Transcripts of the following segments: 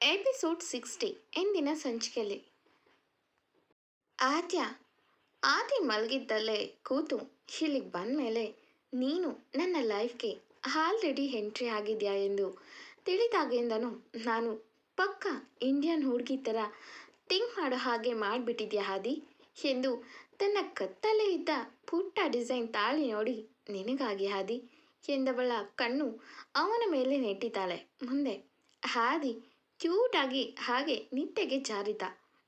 Episode sixty ಎಂದಿನ ಸಂಚಿಕೆಯಲ್ಲಿ. ಆದ್ಯ, ಆದಿ ಮಲಗಿದ್ದಲ್ಲೇ ಕೂತು ಇಲ್ಲಿಗೆ ಬಂದಮೇಲೆ ನೀನು ನನ್ನ ಲೈಫ್ಗೆ ಆಲ್ರೆಡಿ ಎಂಟ್ರಿ ಆಗಿದೆಯಾ ಎಂದು ತಿಳಿದಾಗಿಂದನೂ ನಾನು ಪಕ್ಕ ಇಂಡಿಯನ್ ಹುಡುಗಿ ಥರ ಥಿಂಕ್ ಮಾಡೋ ಹಾಗೆ ಮಾಡಿಬಿಟ್ಟಿದ್ಯಾ ಹಾದಿ ಎಂದು ತನ್ನ ಕತ್ತಲೇ ಇದ್ದ ಪುಟ್ಟ ಡಿಸೈನ್ ತಾಳಿ ನೋಡಿ ನಿನಗಾಗಿ ಹಾದಿ ಎಂದವಳ ಕಣ್ಣು ಅವನ ಮೇಲೆ ನೆಟ್ಟಿದ್ದಾಳೆ. ಮುಂದೆ ಹಾದಿ ಕ್ಯೂಟಾಗಿ ಹಾಗೆ ನಿಟ್ಟೆಗೆ ಜಾರಿದ.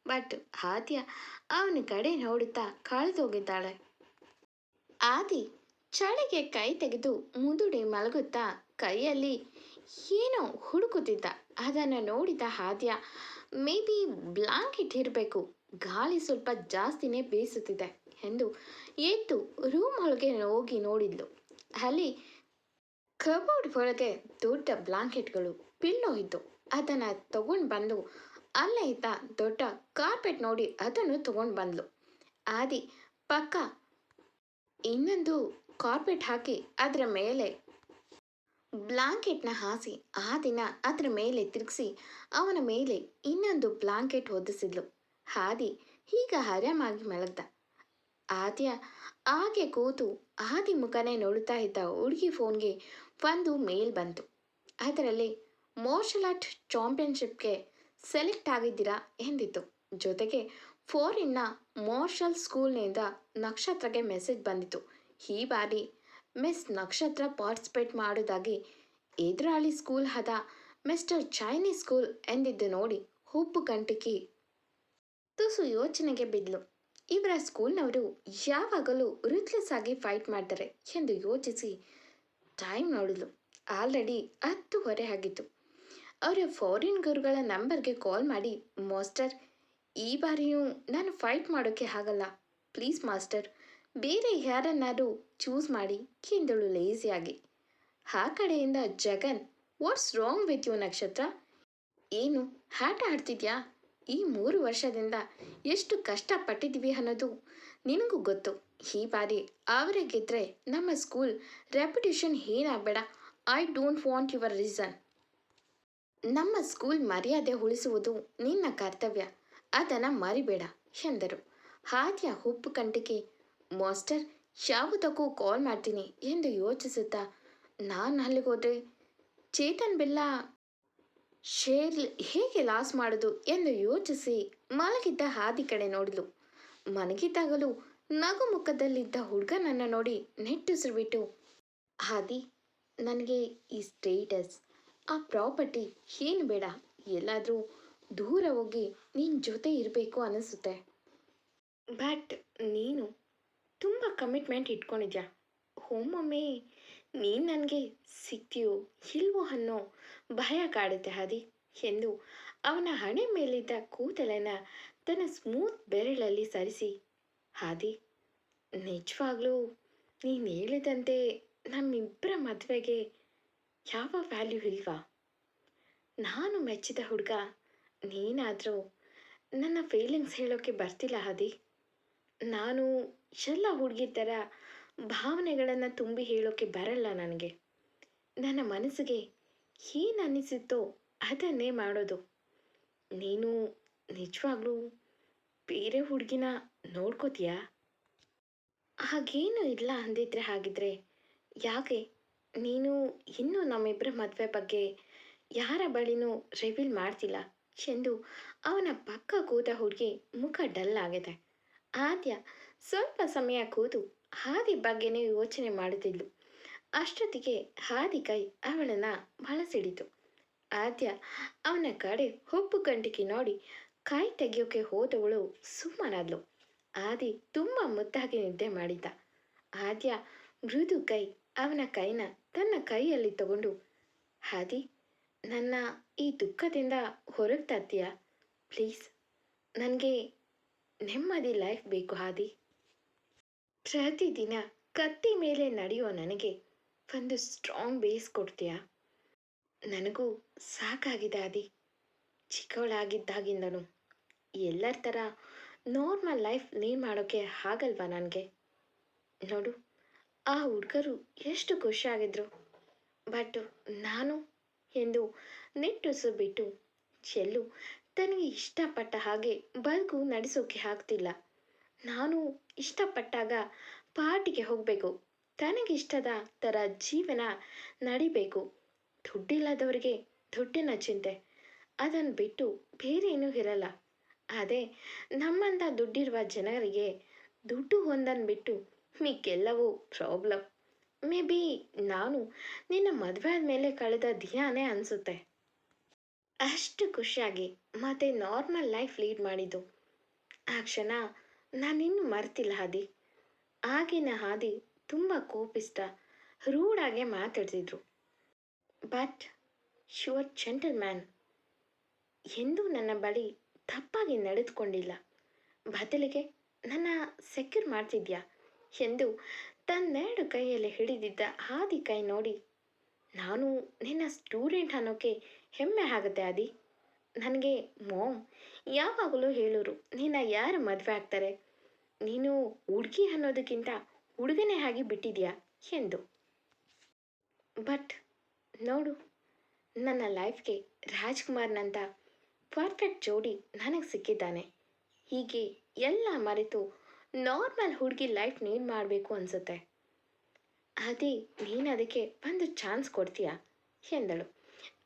ಬಟ್ ಆದ್ಯ ಅವನ ಕಡೆ ನೋಡುತ್ತಾ ಕಳೆದೋಗಿದ್ದಾಳೆ. ಆದಿ ಚಳಿಗೆ ಕೈ ತೆಗೆದು ಮುದುಡಿ ಮಲಗುತ್ತಾ ಕೈಯಲ್ಲಿ ಏನೋ ಹುಡುಕುತ್ತಿದ್ದ. ಅದನ್ನು ನೋಡಿದ ಹಾದ್ಯ ಮೇ ಬಿ ಬ್ಲಾಂಕೆಟ್ ಇರಬೇಕು. ಗಾಳಿ ಸ್ವಲ್ಪ ಜಾಸ್ತಿನೇ ಬೀಸುತ್ತಿದೆ ಎಂದು ಎದ್ದು ರೂಮ್ ಒಳಗೆ ಹೋಗಿ ನೋಡಿದ್ಲು. ಅಲ್ಲಿ ಕಬೋರ್ಡ್ ಒಳಗೆ ದೊಡ್ಡ ಬ್ಲಾಂಕೆಟ್ಗಳು ಪಿಲ್ಲೋ ಇತ್ತು ಅದನ್ನು ತಗೊಂಡು ಬಂದು ಅಲ್ಲೇ ಇದ್ದ ದೊಡ್ಡ ಕಾರ್ಪೆಟ್ ನೋಡಿ ಅದನ್ನು ತಗೊಂಡು ಬಂದ್ಲು. ಆದಿ, ಪಕ್ಕ, ಇನ್ನೊಂದು ಕಾರ್ಪೆಟ್ ಹಾಕಿ ಅದರ ಮೇಲೆ ಬ್ಲಾಂಕೆಟ್ನ ಹಾಸಿ, ಆ ದಿನ ಅದರ ಮೇಲೆ ತಿರುಗಿಸಿ ಅವನ ಮೇಲೆ ಇನ್ನೊಂದು ಬ್ಲಾಂಕೆಟ್ ಹೊದಿಸಿದ್ಲು ಹಾದಿ ಈಗ ಆರಾಮಾಗಿ ಮಲಗ್ದ. ಆದ್ಯ ಹಾಗೆ ಕೂತು ಆದಿ ಮುಖನೇ ನೋಡುತ್ತಾ ಇದ್ದ ಹುಡುಗಿ ಫೋನ್ಗೆ ಒಂದು ಮೇಲ್ ಬಂತು. ಅದರಲ್ಲಿ ಮಾರ್ಷಲ್ ಆರ್ಟ್ ಚಾಂಪಿಯನ್ಶಿಪ್ಗೆ ಸೆಲೆಕ್ಟ್ ಆಗಿದ್ದೀರಾ ಎಂದಿತ್ತು. ಜೊತೆಗೆ ಫೋರಿನ್ನ ಮಾರ್ಷಲ್ ಸ್ಕೂಲ್ನಿಂದ ನಕ್ಷತ್ರಗೆ ಮೆಸೇಜ್ ಬಂದಿತ್ತು. ಈ ಬಾರಿ ಮಿಸ್ ನಕ್ಷತ್ರ ಪಾರ್ಟಿಸಿಪೇಟ್ ಮಾಡೋದಾಗಿ ಎದುರಾಳಿ ಸ್ಕೂಲ್ ಆದ ಮಿಸ್ಟರ್ ಚೈನೀಸ್ ಸ್ಕೂಲ್ ಎಂದಿದ್ದು ನೋಡಿ ಹುಬ್ಬು ಗಂಟಿಕಿ ತುಸು ಯೋಚನೆಗೆ ಬಿದ್ಲು. ಇವರ ಸ್ಕೂಲ್ನವರು ಯಾವಾಗಲೂ ರುತ್ಲೆಸ್ ಆಗಿ ಫೈಟ್ ಮಾಡ್ತಾರೆ ಎಂದು ಯೋಚಿಸಿ ಟೈಮ್ ನೋಡಿದ್ಲು ಆಲ್ರೆಡಿ ಹತ್ತುವರೆ ಆಗಿತ್ತು. ಅವರ ಫಾರಿನ್ ಗುರುಗಳ ನಂಬರ್ಗೆ ಕಾಲ್ ಮಾಡಿ, ಮಾಸ್ಟರ್, ಈ ಬಾರಿಯೂ ನಾನು ಫೈಟ್ ಮಾಡೋಕ್ಕೆ ಆಗಲ್ಲ. ಪ್ಲೀಸ್ ಮಾಸ್ಟರ್, ಬೇರೆ ಯಾರನ್ನಾದರೂ ಚೂಸ್ ಮಾಡಿ ಕೇಂದಳು ಲೇಸಿಯಾಗಿ ಆ ಕಡೆಯಿಂದ Jagan what's wrong with you Nakshatra? ಏನು, ಆಟ ಆಡ್ತಿದ್ಯಾ? ಈ ಮೂರು ವರ್ಷದಿಂದ ಎಷ್ಟು ಕಷ್ಟಪಟ್ಟಿದ್ದೀವಿ ಅನ್ನೋದು ನಿನಗೂ ಗೊತ್ತು. ಈ ಬಾರಿ ಅವರೇ ಗೆದ್ರೆ ನಮ್ಮ school reputation ಏನಾಗಬೇಡ. I don't want your reason ನಮ್ಮ ಸ್ಕೂಲ್ ಮರ್ಯಾದೆ ಉಳಿಸುವುದು ನಿನ್ನ ಕರ್ತವ್ಯ. ಅದನ್ನು ಮರಿಬೇಡ ಎಂದರು ಹಾದಿಯ ಹುಪ್ಪು ಕಂಟಿಗೆ ಮಾಸ್ಟರ್ ಯಾವುದಕ್ಕೂ ಕಾಲ್ ಮಾಡ್ತೀನಿ ಎಂದು ಯೋಚಿಸುತ್ತಾ, ನಾನು ಅಲ್ಲಿಗೆ ಹೋದರೆ, ಚೇತನ್ ಬಿಲ್ಲ ಶೇರ್ ಹೇಗೆ ಲಾಸ್ ಮಾಡೋದು ಎಂದು ಯೋಚಿಸಿ ಮಲಗಿದ್ದ ಹಾದಿ ಕಡೆ ನೋಡಲು ಮಲಗಿದ್ದಾಗಲೂ ನಗು ಮುಖದಲ್ಲಿದ್ದ ಹುಡುಗನನ್ನು ನೋಡಿ ನೆಟ್ಟುಸಿರು ಹಾದಿ, ನನಗೆ ಈ ಸ್ಟೇಟಸ್ ಆ ಪ್ರಾಪರ್ಟಿ ಏನು ಬೇಡ? ಎಲ್ಲಾದರೂ ದೂರ ಹೋಗಿ ನಿನ್ನ ಜೊತೆ ಇರಬೇಕು ಅನಿಸುತ್ತೆ. ಬಟ್ ನೀನು ತುಂಬ ಕಮಿಟ್ಮೆಂಟ್ ಇಟ್ಕೊಂಡಿದ್ಯಾ? ಒಮ್ಮೊಮ್ಮೆ ನೀನು ನನಗೆ ಸಿಗ್ತೀಯೋ ಇಲ್ವೋ ಅನ್ನೋ ಭಯ ಕಾಡುತ್ತೆ ಹಾದಿ ಎಂದು ಅವನ ಹಣೆ ಮೇಲಿದ್ದ ಕೂದಲನ್ನು ತನ್ನ ಸ್ಮೂತ್ ಬೆರಳಲ್ಲಿ ಸರಿಸಿ ಹಾದಿ ನಿಜವಾಗ್ಲೂ ನೀನು ಹೇಳಿದಂತೆ ನಮ್ಮಿಬ್ಬರ ಮದುವೆಗೆ ಯಾವ ವ್ಯಾಲ್ಯೂ ಇಲ್ವಾ? ನಾನು ಮೆಚ್ಚಿದ ಹುಡುಗ, ನೀನಾದರೂ. ನನ್ನ ಫೀಲಿಂಗ್ಸ್ ಹೇಳೋಕ್ಕೆ ಬರ್ತಿಲ್ಲ ಹಾದಿ ನಾನು ಎಲ್ಲ ಹುಡುಗಿ ಥರ ಭಾವನೆಗಳನ್ನು ತುಂಬಿ ಹೇಳೋಕ್ಕೆ ಬರಲ್ಲ ನನಗೆ. ನನ್ನ ಮನಸ್ಸಿಗೆ ಏನು ಅನ್ನಿಸುತ್ತೋ ಅದನ್ನೇ ಮಾಡೋದು. ನೀನು ನಿಜವಾಗ್ಲೂ ಬೇರೆ ಹುಡುಗಿನ ನೋಡ್ಕೋತೀಯಾ? ಹಾಗೇನು ಇಲ್ಲ ಅಂದಿದ್ರೆ ಹಾಗಿದ್ರೆ. ಯಾಕೆ? ನೀನು ಇನ್ನೂ ನಮ್ಮಿಬ್ಬರ ಮದುವೆ ಬಗ್ಗೆ ಯಾರ ಬಳಿನೂ ರಿವೀಲ್ ಮಾಡ್ತಿಲ್ಲ. ಎಂದು ಅವನ ಪಕ್ಕ ಕೂತ ಹುಡುಗಿ ಮುಖ ಡಲ್ ಆಗಿದೆ. ಆದ್ಯ ಸ್ವಲ್ಪ ಸಮಯ ಕೂತು ಹಾದಿ ಬಗ್ಗೆನೇ ಯೋಚನೆ ಮಾಡುತ್ತಿದ್ಲು. ಅಷ್ಟೊತ್ತಿಗೆ ಹಾದಿ ಕೈ ಅವಳನ್ನು ಬಳಸಿಡಿತು ಆದ್ಯ ಅವನ ಕಡೆ ಹುಬ್ಬು ಗಂಟಿಗೆ ನೋಡಿ ಕೈ ತೆಗೆಯೋಕೆ ಹೋದವಳು ಸುಮ್ಮನಾದ್ಲು. ಆದಿ ತುಂಬ ಮುದ್ದಾಗಿ ನಿದ್ದೆ ಮಾಡಿದ್ದ. ಆದ್ಯ ಮೃದು ಕೈ ಅವನ ಕೈನ ತನ್ನ ಕೈಯಲ್ಲಿ ತಗೊಂಡು, ಹಾದಿ, ನನ್ನ ಈ ದುಃಖದಿಂದ ಹೊರಗೆ ತರ್ತೀಯ ಪ್ಲೀಸ್, ನನಗೆ ನೆಮ್ಮದಿ ಲೈಫ್ ಬೇಕು, ಹಾದಿ. ಪ್ರತಿದಿನ ಕತ್ತಿ ಮೇಲೆ ನಡೆಯೋ ನನಗೆ ಒಂದು ಸ್ಟ್ರಾಂಗ್ ಬೇಸ್ ಕೊಡ್ತೀಯಾ? ನನಗೂ ಸಾಕಾಗಿದೆ ಆದಿ ಚಿಕ್ಕವಳಾಗಿದ್ದಾಗಿಂದನು ಎಲ್ಲರ ಥರ ನಾರ್ಮಲ್ ಲೈಫ್ ಲೀಡ್ ಮಾಡೋಕ್ಕೆ ಆಗಲ್ವಾ ನನಗೆ? ನೋಡು ಆ ಹುಡುಗರು ಎಷ್ಟು ಖುಷಿಯಾಗಿದ್ರು. ಬಟ್ ನಾನು ಎಂದು ನಿಟ್ಟುಸು ಬಿಟ್ಟು ಚೆಲ್ಲು, ತನಗೆ ಇಷ್ಟಪಟ್ಟ ಹಾಗೆ ಬದುಕು ನಡೆಸೋಕೆ ಆಗ್ತಿಲ್ಲ. ನಾನು ಇಷ್ಟಪಟ್ಟಾಗ ಪಾರ್ಟಿಗೆ ಹೋಗಬೇಕು. ತನಗಿಷ್ಟದ ಥರ ಜೀವನ ನಡಿಬೇಕು. ದುಡ್ಡಿಲ್ಲದವರಿಗೆ ದುಡ್ಡಿನ ಚಿಂತೆ. ಅದನ್ನು ಬಿಟ್ಟು ಬೇರೆ ಏನೂ ಇರಲ್ಲ. ಅದೇ ನಮ್ಮಂಥ ದುಡ್ಡಿರುವ ಜನರಿಗೆ ದುಡ್ಡು ಒಂದನ್ನು ಬಿಟ್ಟು ಮಿಕ್ಕೆಲ್ಲವೂ ಪ್ರಾಬ್ಲಮ್ ಮೇ ಬಿ ನಾನು ನಿನ್ನ ಮದುವೆ ಆದಮೇಲೆ ಕಳೆದ ದಿನಾನೇ ಅನಿಸುತ್ತೆ. ಅಷ್ಟು ಖುಷಿಯಾಗಿ ಮತ್ತೆ ನಾರ್ಮಲ್ ಲೈಫ್ ಲೀಡ್ ಮಾಡಿದ್ದು. ಆ ಕ್ಷಣ ನಾನಿನ್ನು ಮರ್ತಿಲ್ಲ ಹಾದಿ ಆಗಿನ ಹಾದಿ ತುಂಬ ಕೋಪಿಷ್ಟ ರೂಡಾಗೆ ಮಾತಾಡ್ತಿದ್ರು. ಬಟ್ ಶುವರ್ ಜೆಂಟಲ್ ಮ್ಯಾನ್ ಎಂದೂ ನನ್ನ ಬಳಿ ತಪ್ಪಾಗಿ ನಡೆದುಕೊಂಡಿಲ್ಲ. ಬದಲಿಗೆ ನನ್ನ ಸೆಕ್ಯೂರ್ ಮಾಡ್ತಿದ್ಯಾ? ಎಂದು ತನ್ನೆರಡು ಕೈಯಲ್ಲಿ ಹಿಡಿದಿದ್ದ ಆದಿ ಕೈ ನೋಡಿ, ನಾನು ನಿನ್ನ ಸ್ಟೂಡೆಂಟ್ ಅನ್ನೋಕ್ಕೆ ಹೆಮ್ಮೆ ಆಗುತ್ತೆ ಆದಿ. ನನಗೆ ಮೋಮ್ ಯಾವಾಗಲೂ ಹೇಳೋರು, ನಿನ್ನ ಯಾರು ಮದುವೆ ಆಗ್ತಾರೆ? ನೀನು ಹುಡುಗಿ ಅನ್ನೋದಕ್ಕಿಂತ ಹುಡುಗನೇ ಆಗಿ ಬಿಟ್ಟಿದ್ಯಾ? ಎಂದು. ಬಟ್ ನೋಡು, ನನ್ನ ಲೈಫ್ಗೆ ರಾಜ್ಕುಮಾರ್ನಂತ ಪರ್ಫೆಕ್ಟ್ ಜೋಡಿ ನನಗೆ ಸಿಕ್ಕಿದ್ದಾನೆ. ಹೀಗೆ ಎಲ್ಲ ಮರೆತು ನಾರ್ಮಲ್ ಹುಡುಗಿ ಲೈಫ್ ನೀನ್ ಮಾಡಬೇಕು ಅನಿಸುತ್ತೆ. ಆದಿ, ನೀನು ಅದಕ್ಕೆ ಒಂದು ಚಾನ್ಸ್ ಕೊಡ್ತೀಯಾ? ಎಂದಳು.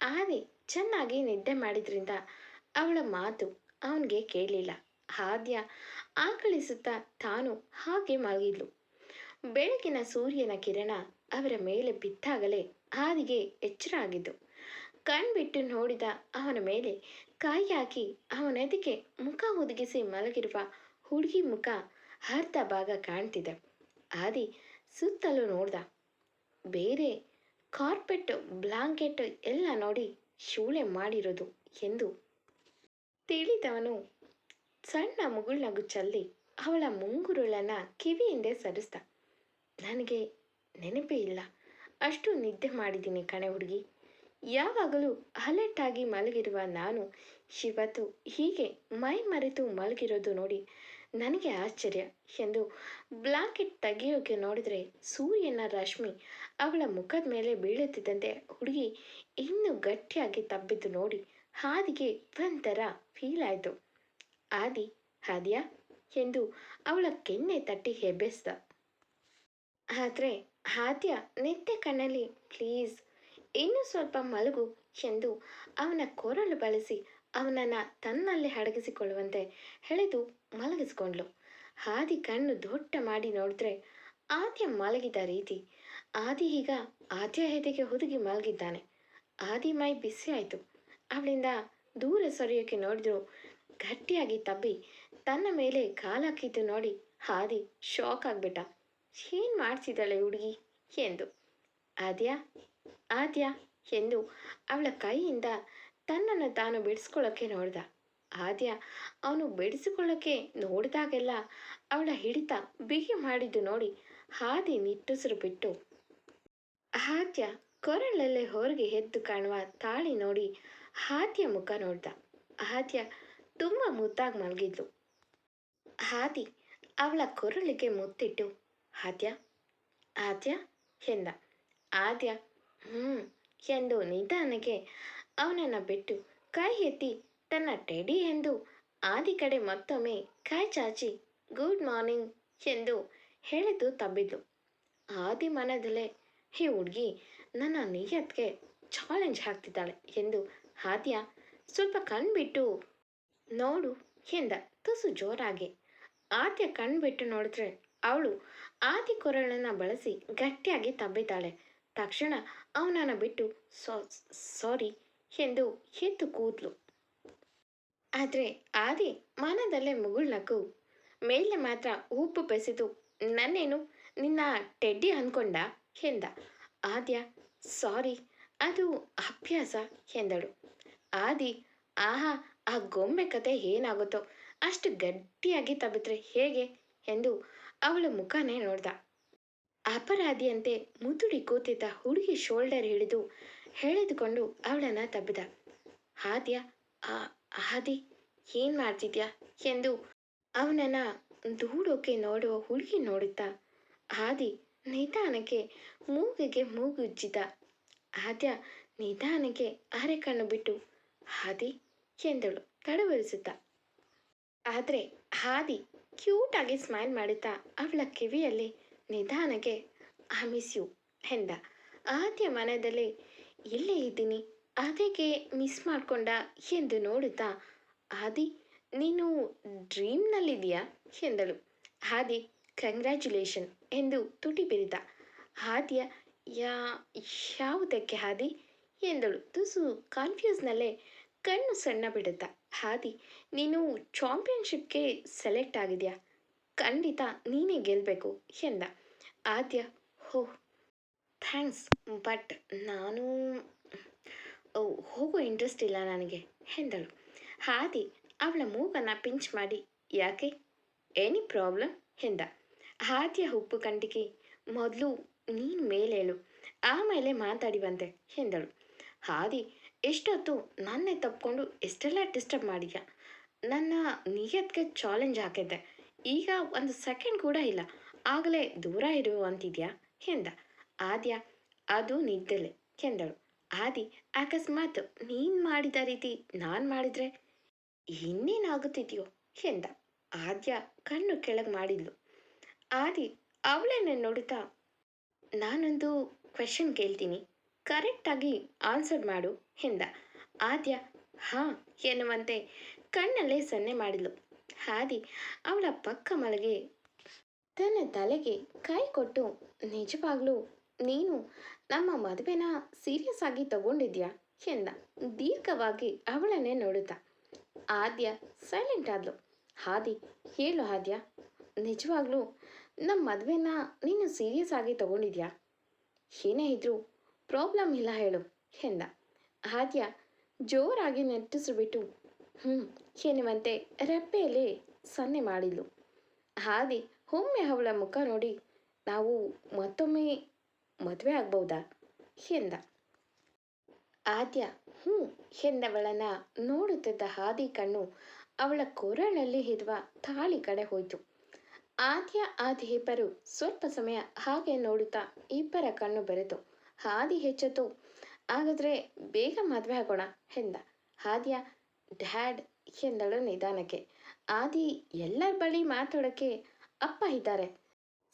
ಆದಿ, ಚೆನ್ನಾಗಿ ನಿದ್ದೆ ಮಾಡಿದ್ರಿಂದ ಅವಳ ಮಾತು ಅವನಿಗೆ ಕೇಳಲಿಲ್ಲ ಆದ್ಯ ಆಕಳಿಸುತ್ತಾ ತಾನು ಹಾಗೆ ಮಲಗಿದ್ಲು. ಬೆಳಗಿನ ಸೂರ್ಯನ ಕಿರಣ ಅವರ ಮೇಲೆ ಬಿದ್ದಾಗಲೇ ಆದಿಗೆ ಎಚ್ಚರ ಆಗಿದ್ದು. ಕಣ್ಬಿಟ್ಟು ನೋಡಿದ ಅವನ ಮೇಲೆ ಕೈ ಹಾಕಿ ಅವನೆದಕ್ಕೆ ಮುಖ ಹುದುಗಿಸಿ ಮಲಗಿರುವ ಹುಡುಗಿ ಮುಖ ಅರ್ಧ ಭಾಗ ಕಾಣ್ತಿದೆ. ಆದಿ ಸುತ್ತಲೂ ನೋಡ್ದ. ಬೇರೆ ಕಾರ್ಪೆಟ್, ಬ್ಲಾಂಕೆಟ್ ಎಲ್ಲ ನೋಡಿ ಶೂಳೆ ಮಾಡಿರೋದು ಎಂದು ತಿಳಿದವನು ಸಣ್ಣ ಮುಗುಳ್ನಗು ಚಲ್ಲಿ ಅವಳ ಮುಂಗುರುಳನ್ನ ಕಿವಿಯಿಂದೆ ಸರಿಸ್ದ. ನನಗೆ ನೆನಪೇ ಇಲ್ಲ. ಅಷ್ಟು ನಿದ್ದೆ ಮಾಡಿದ್ದೀನಿ ಕಣೆ ಹುಡುಗಿ. ಯಾವಾಗಲೂ ಅಲರ್ಟಾಗಿ ಮಲಗಿರುವ ನಾನು ಇವತ್ತು ಹೀಗೆ ಮೈ ಮರೆತು ಮಲಗಿರೋದು ನೋಡಿ ನನಗೆ ಆಶ್ಚರ್ಯ ಎಂದು ಬ್ಲಾಂಕೆಟ್ ತೆಗೆಯೋಕೆ ನೋಡಿದರೆ ಸೂರ್ಯನ ರಶ್ಮಿ ಅವಳ ಮುಖದ ಮೇಲೆ ಬೀಳುತ್ತಿದ್ದಂತೆ ಹುಡುಗಿ ಇನ್ನೂ ಗಟ್ಟಿಯಾಗಿ ತಬ್ಬಿದ್ದು ನೋಡಿ ಹಾದಿಗೆ ಒಂಥರ ಫೀಲ್ ಆಯಿತು. ಆದಿ ಹಾದ್ಯಾ ಎಂದು ಅವಳ ಕೆನ್ನೆ ತಟ್ಟಿ ಹೆಬ್ಬೆಸ್ದ. ಆದರೆ, ಆದ್ಯ ನೆತ್ತೆ ಕಣ್ಣಲ್ಲಿ ಪ್ಲೀಸ್ ಇನ್ನೂ ಸ್ವಲ್ಪ ಮಲಗು ಎಂದು ಅವನ ಕೊರಳು ಬಳಸಿ ಅವನನ್ನು ತನ್ನಲ್ಲಿ ಅಡಗಿಸಿಕೊಳ್ಳುವಂತೆ ಎಳೆದು ಮಲಗಿಸ್ಕೊಂಡ್ಳು ಹಾದಿ ಕಣ್ಣು ದೊಡ್ಡ ಮಾಡಿ ನೋಡಿದ್ರೆ ಆದ್ಯ ಮಲಗಿದ ರೀತಿ. ಆದಿ ಈಗ ಆದ್ಯ ಹೆದೆಗೆ ಹುದುಗಿ ಮಲಗಿದ್ದಾನೆ. ಆದಿ ಮೈ ಬಿಸಿ ಆಯಿತು. ಅವಳಿಂದ ದೂರ ಸರಿಯೋಕೆ ನೋಡಿದ್ರು ಗಟ್ಟಿಯಾಗಿ ತಬ್ಬಿ ತನ್ನ ಮೇಲೆ ಕಾಲಾಕಿದ್ದು ನೋಡಿ ಹಾದಿ ಶಾಕ್ ಆಗ್ಬಿಟ್ಟ. ಏನು ಮಾಡ್ತಿದ್ದಾಳೆ ಹುಡುಗಿ? ಎಂದು. ಆದ್ಯ ಆದ್ಯ, ಎಂದು ಅವಳ ಕೈಯಿಂದ ತನ್ನನ್ನು ತಾನು ಬಿಡಿಸ್ಕೊಳ್ಳೋಕ್ಕೆ ನೋಡ್ದ. ಆದ್ಯ ಅವನು ಬಿಡಿಸಿಕೊಳ್ಳಕ್ಕೆ ನೋಡಿದಾಗೆಲ್ಲ ಅವಳ ಹಿಡಿತ ಬಿಗಿ ಮಾಡಿದ್ದು ನೋಡಿ ಹಾದಿ ನಿಟ್ಟುಸಿರು ಬಿಟ್ಟು. ಆದ್ಯ ಕೊರಳಲ್ಲೇ ಹೊರಗೆ ಎದ್ದು ಕಾಣುವ ತಾಳಿ ನೋಡಿ ಹಾದಿಯ ಮುಖ ನೋಡ್ದ. ಆದ್ಯ ತುಂಬ ಮುದ್ದಾಗಿ ಮಲಗಿದ್ಲು. ಹಾದಿ ಅವಳ ಕೊರಳಿಗೆ ಮುತ್ತಿಟ್ಟು, ಆದ್ಯ ಆದ್ಯ, ಎಂದ. ಆದ್ಯ ಹ್ಞೂ ಎಂದು ನಿಧಾನಕ್ಕೆ ಅವನನ್ನು ಬಿಟ್ಟು ಕೈ ಎತ್ತಿ ತನ್ನ ಟೆಡಿ ಎಂದು ಆದಿ ಕಡೆ ಮತ್ತೊಮ್ಮೆ ಕೈ ಚಾಚಿ, ಗುಡ್ ಮಾರ್ನಿಂಗ್ ಎಂದು ಹೇಳಿದ್ದು ತಬ್ಬಿದ್ಲು ಆದಿ ಮನದಲ್ಲೇ ಈ ಹುಡುಗಿ, ನನ್ನ ನಿಯತ್ಗೆ ಚಾಲೆಂಜ್ ಹಾಕ್ತಿದ್ದಾಳೆ ಎಂದು ಆದ್ಯ ಸ್ವಲ್ಪ ಕಣ್ಬಿಟ್ಟು, ನೋಡು ಎಂದ ತುಸು ಜೋರಾಗಿ. ಆದ್ಯ ಕಣ್ಬಿಟ್ಟು ನೋಡಿದ್ರೆ ಅವಳು ಆದಿ ಕೊರಳನ್ನು ಬಳಸಿ ಗಟ್ಟಿಯಾಗಿ ತಬ್ಬಿದ್ದಾಳೆ. ತಕ್ಷಣ ಅವನನ್ನು ಬಿಟ್ಟು ಸಾರಿ ಎಂದು ಎದ್ದು ಕೂದ್ಲು. ಆದರೆ ಆದಿ ಮನದಲ್ಲೇ ಮುಗುಳ್ನಕ್ಕು ಮೇಲೆ ಮಾತ್ರ ಉಪ್ಪು ಬೆಸೆದು, ನನ್ನೇನು, ನಿನ್ನ ಟೆಡ್ಡಿ ಅಂದ್ಕೊಂಡ ಎಂದ. ಆದ್ಯ, ಸಾರಿ, ಅದು ಅಭ್ಯಾಸ, ಎಂದಳು. ಆದಿ, ಆಹಾ, ಆ ಗೊಂಬೆ ಕತೆ ಏನಾಗುತ್ತೋ, ಅಷ್ಟು ಗಟ್ಟಿಯಾಗಿ ತಬ್ಬಿದ್ರೆ ಹೇಗೆ? ಎಂದು ಅವಳ ಮುಖನೇ ನೋಡ್ದ. ಅಪರಾಧಿಯಂತೆ ಮುದುಡಿ ಕೂತಿದ್ದ ಹುಡುಗಿ ಶೋಲ್ಡರ್ ಹಿಡಿದು ಎಳೆದುಕೊಂಡು ಅವಳನ್ನು ತಬ್ಬಿದ. ಆದ್ಯ, ಆ ಹಾದಿ ಏನು ಮಾಡ್ತಿದ್ಯಾ? ಎಂದು ಅವನನ್ನು ದೂಡೋಕೆ ನೋಡುವ ಹುಡುಗಿ ನೋಡುತ್ತಾ, ಆದಿ ನಿಧಾನಕ್ಕೆ ಮೂಗಿಗೆ ಮೂಗುಜ್ಜಿದ. ಆದ್ಯ ನಿಧಾನಕ್ಕೆ ಅರೆ ಕಣ್ಣು ಬಿಟ್ಟು ಹಾದಿ ಎಂದಳು ತಡವರಿಸುತ್ತಾ ಆದರೆ ಹಾದಿ ಕ್ಯೂಟಾಗಿ ಸ್ಮೈಲ್ ಮಾಡುತ್ತಾ, ಅವಳ ಕಿವಿಯಲ್ಲಿ ನಿಧಾನಕ್ಕೆ ಐ ಯು ಎಂದ. ಆದ್ಯ ಮನದಲ್ಲಿ, ಇಲ್ಲೇ ಇದ್ದೀನಿ ಅದಕ್ಕೆ ಮಿಸ್ ಮಾಡ್ಕೊಂಡ ಎಂದು ನೋಡುತ್ತಾ, ಆದಿ, ನೀನು ಡ್ರೀಮ್ನಲ್ಲಿದೆಯಾ ಎಂದಳು. ಆದಿ ಕಂಗ್ರ್ಯಾಚುಲೇಷನ್ ಎಂದು ತುಟಿ ಬಿರಿದ. ಆದ್ಯ, ಯಾ, ಯಾವುದಕ್ಕೆ ಹಾದಿ ಎಂದಳು. ತುಸು ಕಾನ್ಫ್ಯೂಸ್ನಲ್ಲೇ ಕಣ್ಣು ಸಣ್ಣ ಬಿಡುತ್ತ ಹಾದಿ ನೀನು ಚಾಂಪಿಯನ್ಶಿಪ್ಗೆ ಸೆಲೆಕ್ಟ್ ಆಗಿದೆಯಾ ಖಂಡಿತ ನೀನೇ ಗೆಲ್ಲಬೇಕು ಎಂದ. ಆದ್ಯ ಹೋ ಥ್ಯಾಂಕ್ಸ್ ಬಟ್ ನಾನು ಹೋಗೋ ಇಂಟ್ರೆಸ್ಟ್ ಇಲ್ಲ ನನಗೆ, ಎಂದಳು. ಹಾದಿ, ಅವಳ ಮೂಗನ್ನು ಪಿಂಚ್ ಮಾಡಿ, ಯಾಕೆ? Any problem? ಎಂದ. ಹಾದಿಯ ಉಪ್ಪು ಕಂಟಿಗೆ ಮೊದಲು ನೀನು ಮೇಲೇಳು ಆಮೇಲೆ ಮಾತಾಡಿ ಬಂದೆ, ಎಂದಳು. ಹಾದಿ, ಎಷ್ಟೊತ್ತು ನನ್ನೇ ತಪ್ಕೊಂಡು ಎಷ್ಟೆಲ್ಲ ಡಿಸ್ಟರ್ಬ್ ಮಾಡಿದ್ಯಾ? ನನ್ನ ನಿಯತ್ಗೆ ಚಾಲೆಂಜ್ ಹಾಕಿದ್ದೆ. ಈಗ ಒಂದು ಸೆಕೆಂಡ್ ಕೂಡ ಇಲ್ಲ, ಆಗಲೇ ದೂರ ಇರು ಅಂತಿದ್ಯಾ? ಎಂದ. ಆದ್ಯ ಅದು ನಿದ್ದಲೆ, ಎಂದಳು. ಆದಿ ಅಕಸ್ಮಾತ್ ನೀನು ಮಾಡಿದ ರೀತಿ ನಾನು ಮಾಡಿದರೆ ಇನ್ನೇನಾಗುತ್ತಿದೆಯೋ ಎಂದ. ಆದ್ಯ ಕಣ್ಣು ಕೆಳಗೆ ಮಾಡಿದ್ಲು. ಆದಿ ಅವಳನ್ನೇ ನೋಡುತ್ತಾ, ನಾನೊಂದು ಕ್ವೆಶನ್ ಕೇಳ್ತೀನಿ. ಕರೆಕ್ಟಾಗಿ ಆನ್ಸರ್ ಮಾಡು ಎಂದ. ಆದ್ಯ, ಹಾಂ ಎನ್ನುವಂತೆ ಕಣ್ಣಲ್ಲೇ ಸನ್ನೆ ಮಾಡಿದ್ಲು. ಆದಿ ಅವಳ ಪಕ್ಕ ಮಲಗೆ ತನ್ನ ತಲೆಗೆ ಕೈ ಕೊಟ್ಟು ನಿಜವಾಗ್ಲೂ ನೀನು ನಮ್ಮ ಮದುವೆನ ಸೀರಿಯಸ್ ಆಗಿ ತಗೊಂಡಿದ್ಯಾ ಎಂದ. ದೀರ್ಘವಾಗಿ ಅವಳನ್ನೇ ನೋಡುತ್ತಾ. ಆದ್ಯ ಸೈಲೆಂಟ್ ಆದ್ಲು. ಹಾದಿ, ಹೇಳು ಆದ್ಯ ನಿಜವಾಗ್ಲೂ ನಮ್ಮ ಮದುವೆನ ನೀನು ಸೀರಿಯಸ್ ಆಗಿ ತಗೊಂಡಿದ್ಯಾ? ಏನೇ ಇದ್ರು ಪ್ರಾಬ್ಲಮ್ ಇಲ್ಲ ಹೇಳು ಎಂದ. ಆದ್ಯ ಜೋರಾಗಿ ನೆಟ್ಟಿಸಿಬಿಟ್ಟು ಹ್ಞೂ ಎನ್ನುವಂತೆ ರೆಪ್ಪೆಯಲ್ಲಿ ಸನ್ನೆ ಮಾಡಿದ್ಲು. ಹಾದಿ ಒಮ್ಮೆ ಅವಳ ಮುಖ ನೋಡಿ, ನಾವು ಮತ್ತೊಮ್ಮೆ ಮದುವೆ ಆಗ್ಬೋದಾ ಎಂದ. ಆದ್ಯ, ಹ್ಞೂ, ಎಂದವಳನ್ನ ನೋಡುತ್ತಿದ್ದ ಹಾದಿ ಕಣ್ಣು ಅವಳ ಕೊರಳಲ್ಲಿ ಇರುವ ತಾಳಿ ಕಡೆ ಹೋಯಿತು. ಆದ್ಯ, ಆದಿ ಇಬ್ಬರು ಸ್ವಲ್ಪ ಸಮಯ ಹಾಗೆ ನೋಡುತ್ತಾ ಇಬ್ಬರ ಕಣ್ಣು ಬೆರೆತು ಹಾದಿ ಹೆಚ್ಚತು ಹಾಗಾದ್ರೆ ಬೇಗ ಮದುವೆ ಆಗೋಣ, ಎಂದ. ಆದ್ಯ, ಡ್ಯಾಡ್, ಎಂದಳು ನಿಧಾನಕ್ಕೆ. ಆದಿ ಎಲ್ಲರ ಬಳಿ ಮಾತಾಡೋಕ್ಕೆ ಅಪ್ಪ ಇದ್ದಾರೆ.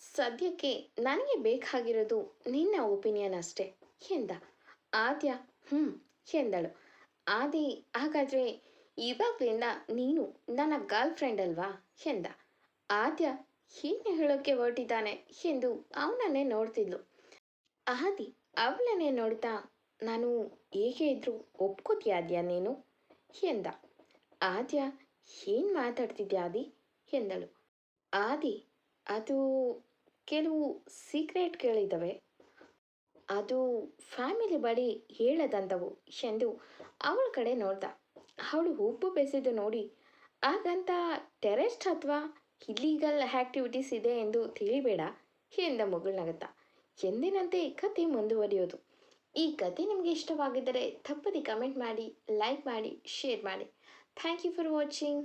ಸದ್ಯಕ್ಕೆ ನನಗೆ ಬೇಕಾಗಿರೋದು ನಿನ್ನ ಒಪಿನಿಯನ್ ಅಷ್ಟೇ, ಎಂದ. ಆದ್ಯ ಹ್ಞೂ ಎಂದಳು. ಆದಿ, ಹಾಗಾದರೆ ಇವಾಗಲಿಂದ ನೀನು ನನ್ನ ಗರ್ಲ್ ಫ್ರೆಂಡ್ ಅಲ್ವಾ, ಎಂದ. ಆದ್ಯ ಏನು ಹೇಳೋಕ್ಕೆ ಹೊರಟಿದ್ದಾನೆ ಎಂದು ಅವನನ್ನೇ ನೋಡ್ತಿದ್ಲು. ಆದಿ, ಅವಳನ್ನೇ ನೋಡ್ತಾ ನಾನು ಹೇಗೆ ಇದ್ರೂ ಒಪ್ಕೋತೀಯಾದ್ಯಾ ನೀನು, ಎಂದ. ಆದ್ಯ, ಏನು ಮಾತಾಡ್ತಿದ್ಯಾ ಆದಿ, ಎಂದಳು. ಆದಿ, ಅದು ಕೆಲವು ಸೀಕ್ರೆಟ್ಗಳಿದ್ದಾವೆ ಅದು ಫ್ಯಾಮಿಲಿ ಬಳಿ ಹೇಳದಂಥವು ಎಂದು ಅವಳ ಕಡೆ ನೋಡ್ದ. ಅವಳು ಉಪ್ಪು ಬೆಸೆದು ನೋಡಿ, ಹಾಗಂತ ಟೆರೆಸ್ಟ್ ಅಥವಾ ಇಲ್ಲೀಗಲ್ ಆ್ಯಕ್ಟಿವಿಟೀಸ್ ಇದೆ ಎಂದು ತಿಳಿಬೇಡ, ಎಂದ ಮಗುಳ್ನಗತ್ತ ಎಂದಿನಂತೆ ಕತೆ ಮುಂದುವರಿಯೋದು. ಈ ಕತೆ ನಿಮಗೆ ಇಷ್ಟವಾಗಿದ್ದರೆ ತಪ್ಪದೆ ಕಮೆಂಟ್ ಮಾಡಿ ಲೈಕ್ ಮಾಡಿ ಶೇರ್ ಮಾಡಿ. Thank you for watching